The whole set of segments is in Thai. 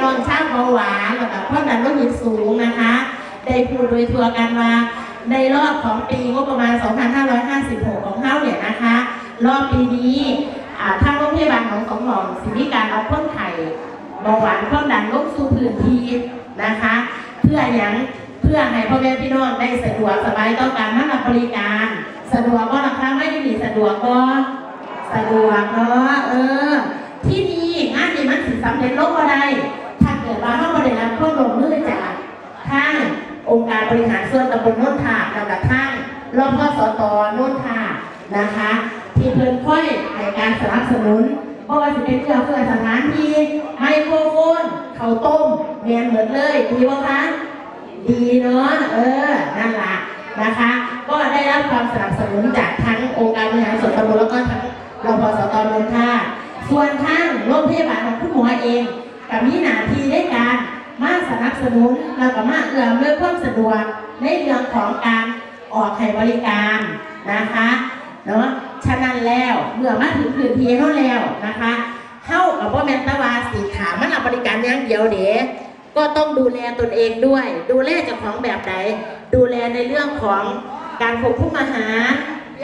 น้องชาวเบาหวานแล้วก็ความดันโลหิตสูงนะคะ ได้พูดโดยทัวร์กันว่าในรอบของปีงบประมาณ 2556 ของเฮาเนี่ยนะคะ รอบปีนี้อ่าทางโรงพยาบาลของสองหมอมสิมีการเอาคนไข้เบาหวานความดันลงสู่พื้นที่นะคะ เพื่ออย่างเพื่อให้พ่อแม่พี่น้องได้สะดวกสบายต่อการมารับบริการ สะดวกก็ราคาไม่ได้มีสะดวกก็สะดวกเนาะเออ ที่นี่งานนี้มันถึงสำเร็จโลกก็ได้ ถ้าเกิดว่าเขาบริรับข้อลงมือจากทาง องค์การบริหารส่วนตำบลโนนทาแล้วก็ทางรอบพสตโน่นทานะคะ ที่เพิ่นค่อยในการสนับสนุนเพราะว่าจะเป็นเพื่อเพื่อสถานที่ไมโครโฟนข้าวต้มเมียนเหมือนเลยดีวะคะดีเนาะเออนั่นละนะคะ ก็ได้รับความสนับสนุนจากทั้งองค์การบริหารส่วนตำบลแล้วก็ทั้งรพสตนนท่าส่วนทั้งโรงพยาบาลของคุณหมอเองกับมีหน้าที่ได้การมาสนับสนุน เอื้อมเรื่องความสะดวกในเรื่องของการออกให้บริการนะคะเนาะฉะนั้นแล้วเมื่อมาถึงพื้นที่เขาแล้วนะคะเข้ากับว่าแมนตาวาสีขามันรับบริการอย่างเดียวเด้ก็ต้องดูแลตนเองด้วย ดูแลเจ้าของแบบไหนดูแลในเรื่องของการควบคุมอาหาร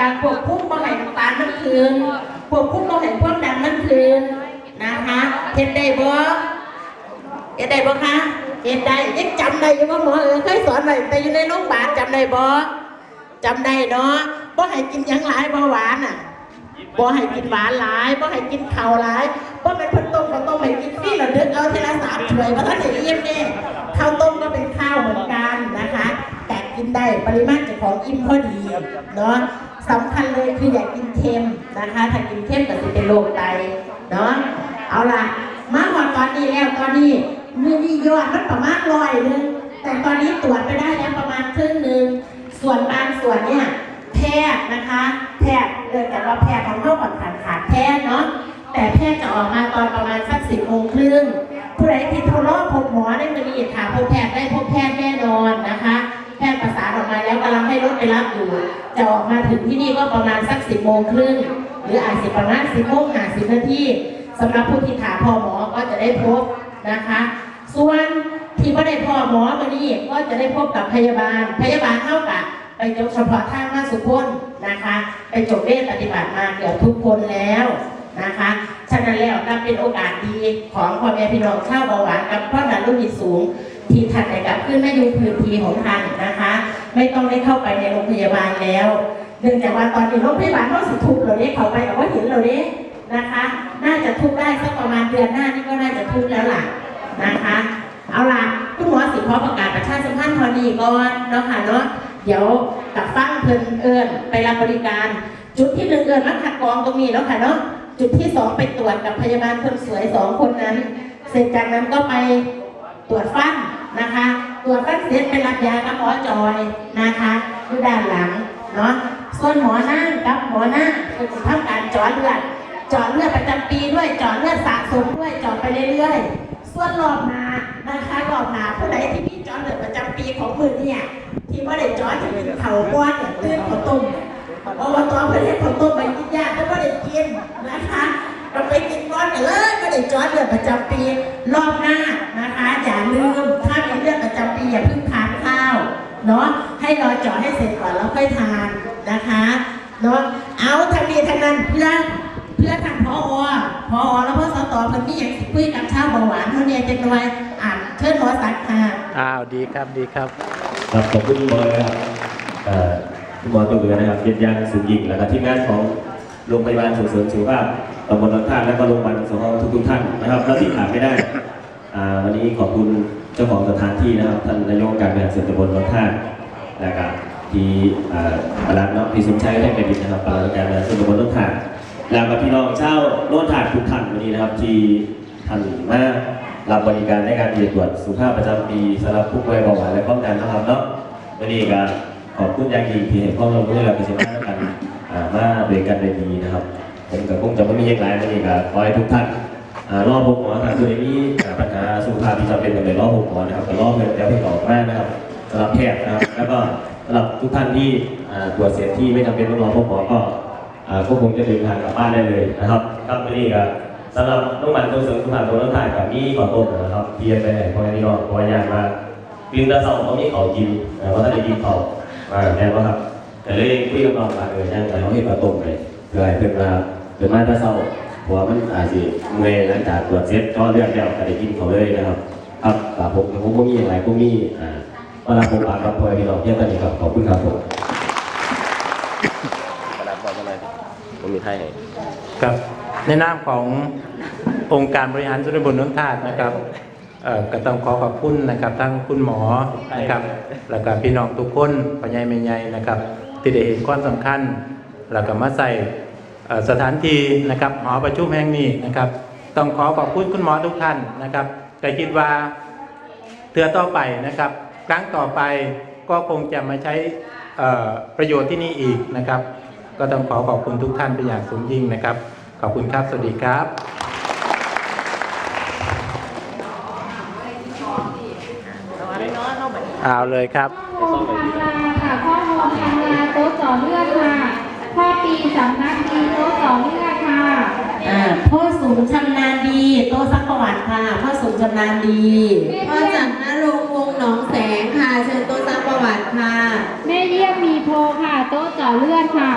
การควบคุมบ่ให้น้ำตาลมันคืนควบคุมบ่ให้ความดันมันคืนนะคะเฮ็ดได้บ่เฮ็ดได้บ่คะ เฮ็ดได้ยังจำได้อยู่ว่าหมอเออเคยสอนไว้แต่อยู่ในโรงพยาบาลจำได้บ่จำได้เนาะบ่ให้กินยังหลายเบาหวานอะบ่ให้กินหวานหลายบ่ให้กินข้าวหลายบ่เป็นเพิ่นต้มข้าวต้มให้กินฟรีแล้วเดึกเอาทีละสามถ้วยบ่ทันได้อิ่มเด้ข้าวต้มก็เป็นข้าวเหมือนกันนะคะ แต่กินได้ปริมาณเจ้าของอิ่มพอดีเนาะสำคัญเลยคืออย่ากินเค็มนะคะ ถ้ากินเค็มก็สิเป็นโรคไตเนาะเอาล่ะมาหมดตอนนี้แล้วตอนนี้ มีมียอดมันประมาณร้อยหนึงแต่ตอนนี้ตรวจไปได้แล้วประมาณครึ่งหนึ่งส่วนบางส่วนเนี่ยแพทย์นะคะ แพทย์เกิดจากว่าแพทย์ของเราก่อนขาดขาดแพทย์เนาะแต่แพทย์จะออกมาตอนประมาณสักสิบโมงครึ่งผู้ใดที่โทรรอพบหมอได้มือนี้ค่ะพบแพทย์ได้พบแพทย์แน่นอนนะคะ แพทย์ประสานออกมาแล้วกำลังให้รถไปรับอยู่ จะออกมาถึงที่นี่ก็ประมาณสักสิบโมงครึ่งหรืออาจสิประมาณสิบโมงห้าสิบนาทีสำหรับผู้ที่ถามพอหมอก็จะได้พบนะคะ ส่วนที่ไม่ได้พอหมอมานี่ก็จะได้พบกับพยาบาล พยาบาลเท่ากับไปจบเฉพาะทางมาสุพนนะคะ ไปจบเวทปฏิบัติมาเกือบทุกคนแล้วนะคะ ฉะนั้นแล้วนับเป็นโอกาสดีของพ่อแม่พี่น้องชาวเบาหวานกับความดันโลหิสูง ที่ท่านได้กลับขึ้นมาอยู่พื้นที่ของท่านนะคะ ไม่ต้องได้เข้าไปในโรงพยาบาลแล้วเนื่องจากว่าตอนนี้โรงพยาบาลเขาสิทุกเราได้เขาไปแต่ว่าเห็นเราเด้นะคะ น่าจะทุกได้สักประมาณเดือนหน้านี่ก็น่าจะทุกแล้วล่ะ นะคะ เอาล่ะคุณหมอสิขอประกาศประชาสัมพันธ์เทอนี้ก่อนเนาะค่ะเนาะเดี๋ยวกับฟังเพิ่นเอิญไปรับบริการ จุดที่หนึ่งเอิญมาคัดกรองตรงนี้แล้วค่ะเนาะจุดที่สองไปตรวจกับพยาบาลคนสวยสองคนนั้น เสร็จจากนั้นก็ไปตรวจฟันนะคะ ตรวจฟันเสร็จไปรับยากับหมอจอยนะคะอยู่ด้านหลังเนาะส่วนหมอนั่งกับหมอหน้าก็จะทำการจาะเลือดจาะเลือดประจำปีด้วยจาะเลือดสะสมด้วยจาะไปเรื่อยๆ ส่วนรอบหนานะคะรอบหนาผู้ใดที่มีเจาะเลือประจำปีของมือเนี่ยที่ว่าได้จอยจะเป็นเขาก้อนเนี่ยตื้นข้าวต้มอบตเพื่อนให้ข้าวต้มไปกินยากแต่ว่าได้กินนะคะเราไปกินก้อนกันเลยก็ได้จอยเดือนประจำปีรอบหน้านะคะอย่าลืมถ้ามีเรื่องประจำปีอย่าเพิ่งทานข้าวเนาะให้รอจาะให้เสร็จก่อนแล้วค่อยทานนะคะเนาะเอาทางนี้ทางนั้นเพื่อเพื่อทางพอพอแล้วพ่อสตอ เพิ่นมีอย่างสิคุยกับชาวเบาหวานเท่านี้จะหน่อยอ่านเชิญหมอสักค่ะอ้าวดีครับดีครับครับขอบคุณคุณหมอนะครับเอ่อคุณหมอตัวเบือนะครับเย็นยังสุยิงแล้วก็ทีมงานของโรงพยาบาลส่งเสริมสุขภาพตำบลรัท่านและก็โรงพยาบาลสงฆ์ทุกทุกๆท่านนะครับแล้วที่ขาดไม่ได้อ่าวันนี้ขอบคุณเจ้าของสถานที่นะครับท่านนายกองค์การบริหารส่วนตำบลรัท่านและก็ที่อ่าปลัดเนาะพี่สมชัยได้ไปดินนะครับปลัดการบริหารส่วนตำบลรัท่าน แล้วก็พี่น้องเจ้าโน้นถาดทุกท่านวันนี้นะครับ ที่ท่านมารับบริการในการตรวจสุขภาพประจำปีสำหรับผู้ป่วยเบาหวานและความดันนะครับเนาะวันนี้ก็ขอบคุณยางยิงที่ให้ข้อมูลเราไปเสนอกันมาด้วยกันได้ดีนะครับผมกับคงจะไม่มีอย่างไรวันนี้ก็ขอให้ทุกท่านอ่ารอบหมอถ้าคือมีปัญหาสุขภาพที่จำเป็นต้องไปรอบหมอนะครับก็รอบเพื่อนแล้วพี่ต่อมานะครับสำหรับแพทย์นะครับแล้วก็สำหรับทุกท่านที่ตรวจเสร็จที่ไม่จำเป็นต้องรอพบหมอก็ ก็คงจะเดินทางกลับบ้านได้เลยนะครับครับวันนี้ก็สำหรับน้องมันตัวเสริมสุขภาพตัวน้องถ่ายกับมีขอต้มนะครับเพียนไปให้พ่อแม่พี่น้องเพราะว่ายากมากินต่เช้าเขามีเขาวกินแต่ว่าถ้าได้กินเขาวมาแน่ว่าครับ แต่เลยคุยกับน้องว่าเออย่างไรเขาให้ปลาต้มเลยเพื่อให้เพื่อนมาเพื่อนมาต่เช้าเพราะว่ามันอาจจะเมื่อยหลังจากตรวจเสร็จก็เลือกแล้วก็ได้กินเขาเลยนะครับครับกับผมผมก็มีอะไรก็มีอ่าเวลาผมปากกับพอแม่พี่น้องเพียงเท่านี้ครับขอบคุณครับผมกระดาษบอกอะไรผ มมีไทยให้ครับในนามขององค์การบริหารส่วนตำบลน้นทาดนะครับก็ต้องขอขอบคุณนะครับทั้งคุณหมอนะครับแล้วก็พี่น้องทุกคนปัญญาไม่ใหญ่นะครับ ที่ได้เห็นความสำคัญ แล้วก็มาใส่สถานที่นะครับหอประชุมแห่งนี้นะครับ ต้องขอขอบคุณคุณหมอทุกท่านนะครับก็คิดว่าเทือต่อไปนะครับ ครั้งต่อไปก็คงจะมาใช้ประโยชน์ที่นี่อีกนะครับ ก็ต้องขอขอบคุณทุกท่านเป็นอย่างสูงยิ่งนะครับ ขอบคุณครับ สวัสดีครับเอาเลยครับข้อมูลทางลาค่ะข้อมูลทางลาโต๊ะเจ่อเลือดค่ะพ่อปีสำนักดีโต๊ะเจ่อเลือดค่ะอ่าพ่อสูงชำนาญดีโตซักประวัติค่ะพ่อสูงชำนาญดีพ่อจากนรงค์วงศ์หนองแสงค่ะเชิญโต๊ะซักประวัติค่ะแม่เยี่ยมมีโพค่ะ โต๊ะเจ่อเลือดค่ะ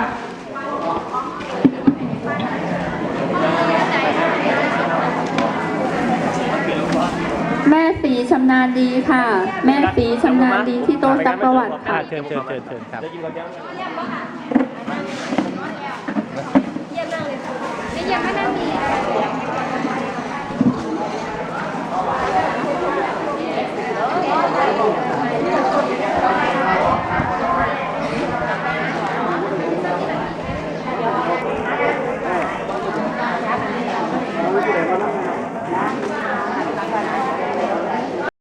แม่สีชำนาญดีค่ะ แม่สีชำนาญดีที่โต๊ะซักประวัติค่ะ เชิญเชิญเชิญเชิญครับ